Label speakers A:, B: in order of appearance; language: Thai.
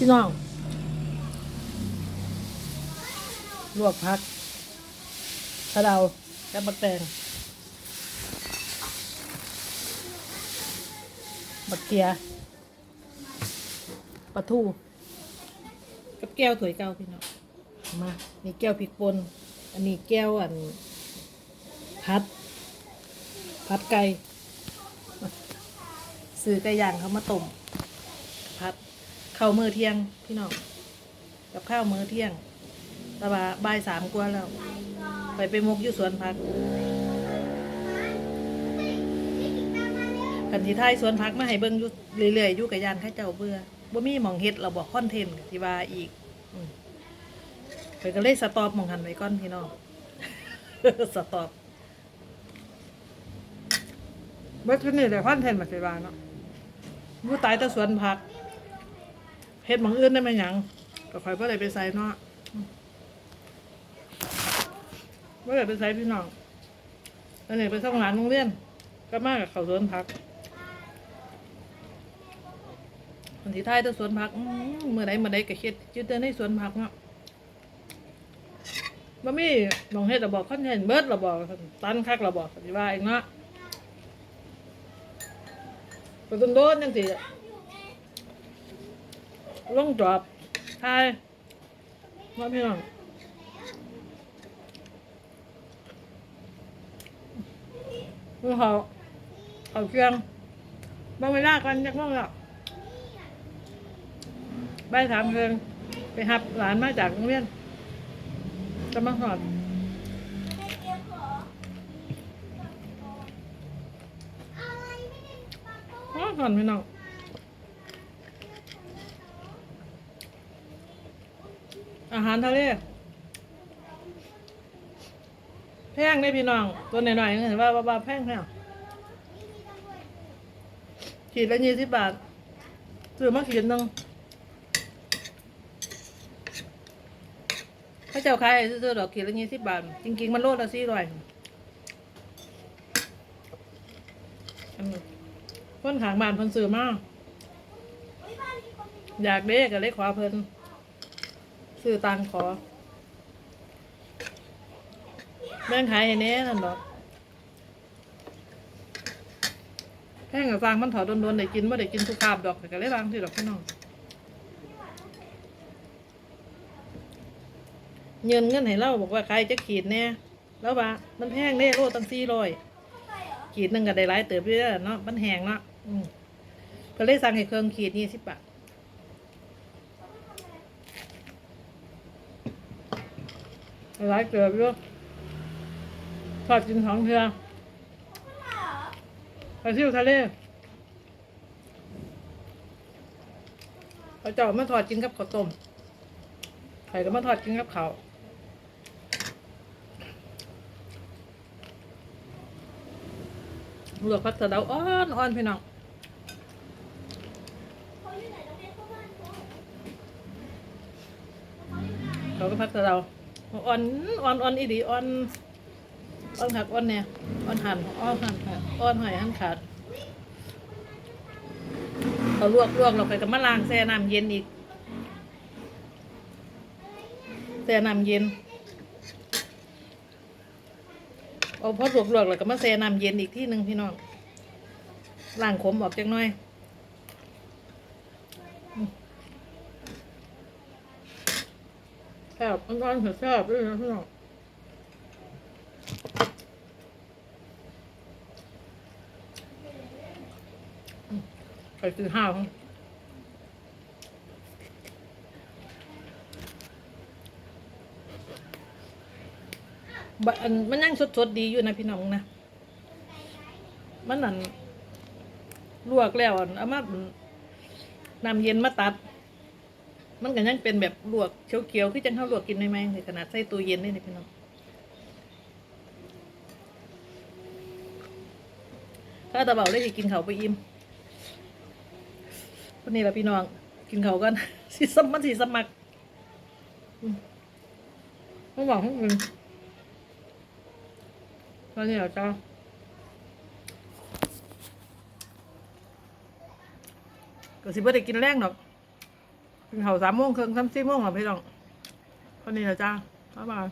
A: พี่น้อง ลวกพักกระเดากับบักแตงบักเกียปลาทู กับแก้วถวยเก้าพี่น้อง มา นี่แก้วพริกป่น อันนี้แก้วอันพัด พัดไก่ซื้อไก่ย่างเขามาต้ม ข้าวมื้อเที่ยงพี่น้องกับข้าวมื้อเที่ยงแต่ว่าบ่ายสามกว่าแล้ว ไปไปมกอยู่สวนพักกันที่ท้ายสวนพักมาให้เบิ่งอยู่เรื่อยๆอยู่กับยานเข้าเจ้าเบื่อบ่มีหมองเฮ็ดเราบอกคอนเทนต์ที่ว่าอีกอืมไปก็เลยสต็อปหมองหันไว้ก่อนพี่น้องสต็อปเบิดทุนนี่ได้คอนเทนต์มาสิว่าเนาะอยู่ตายแต่สวนพัก เฮ็ดหมองอื่นได้ไหมหยังก็คอยบ่ได้ไปใส่เนาะว่าจะไปใช้พี่น้องอันนี้ไปส่งหลานโรงเรียนก็มากับเขาสวนพักคนที่ท้ายตัวสวนพักเมื่อใดเมื่อใดก็เฮ็ดจุดเดินในสวนพักเนาะบ่มีหมองเฮ็ดระบอกคอนเทนต์เบิดระบอกตันคักระบอกสิว่าเองเนาะไปต้นโดนจังซี่ ล่องจอบทายว่าพี่น้องมือเขาเขาเชียงบางเวลากันจักโมงแล้วบ่ายสามเพิงไปหับหลานมาจากโรงเรียนจะมาสอนอ๋อสอนพี่น้อง อาหารทะเลแพงได้พี่น้อง ตัวหน่อยๆเห็นว่าว่าแพงแพงขีดละยี่สิบบาทซื้อมาขีดหนึงพระเจ้าขายซื้อดอกขีดละยี่สิบบาท จริง ๆ มันโลละสี่ร้อยอันนี้คนขางบ้านเพิ่นซื้อมากอยากเด้ก็เลยขอเพิ่น ซื้อตังขอแบ่งขายให้แน่นั่นดอกแพงกับฟางมันถอดโดนๆได้กินว่าได้กินทุกคาบดอกแต่ก็เลยบางที่ดอกพี่น้องเงินเงินให้เราบอกว่าใครจะขีดแน่แล้วว่ามันแพงแน่โลตั้งสี่ร้อยขีดหนึ่งก็ได้หลายเติบเยอะเนาะมันแห้งเนาะอืมก็เลยสั่งให้เครื่องขีดยี่สิบบาท หลายเติบเยอะทอดกินของเพื่อไปเที่ยวทะเลเขาเจ้ามาทอดกินกับข้าวต้มใครก็มาทอดกินกับข้าวลวกผักสะเดาอ่อนอ่อนพี่น้องเขาก็ผักสะเดา อ่อนอ่อนอ่อนอีดีอ่อนอ้อนหักอ้อนเนี่ยอ้อนหันอ้อนหันค่ะอ้อนหอยหันขาดเขาลวกลวกเราไปกับมะลางแช่น้ำเย็นอีกแช่น้ำเย็นเอาพอลวกลวกแล้วก็มาแช่น้ำเย็นอีกที่หนึ่งพี่น้องล้างขมออกจักหน่อยอืม แซ่บอ่อนๆแซ่บด้วยนะพี่น้องไปซื้อห้าวบันมันยังสดๆดีอยู่นะพี่น้องนะ มันนั่นลวกแล้วเอามาน้ำเย็นมาตัด มันก็ยังเป็นแบบลวกเขียวๆคือจังเขาลวกกินได้ไหมในขนาดใส่ตู้เย็นนี่นพี่น้องถ้าตาเบาได้สิกินเขาไปอิ่มวันนี้ละพี่น้องกินเขากันสีสมันสีสมักอืมไม่หวังให้กินวันนี้เรอจ้าก็สิบ่ได้กินแรงดอก กินข้าวสามโมงครึ่งสามสี่โมงหรอพี่น้องคนนี้เหรอจ้าบ๊ายบาย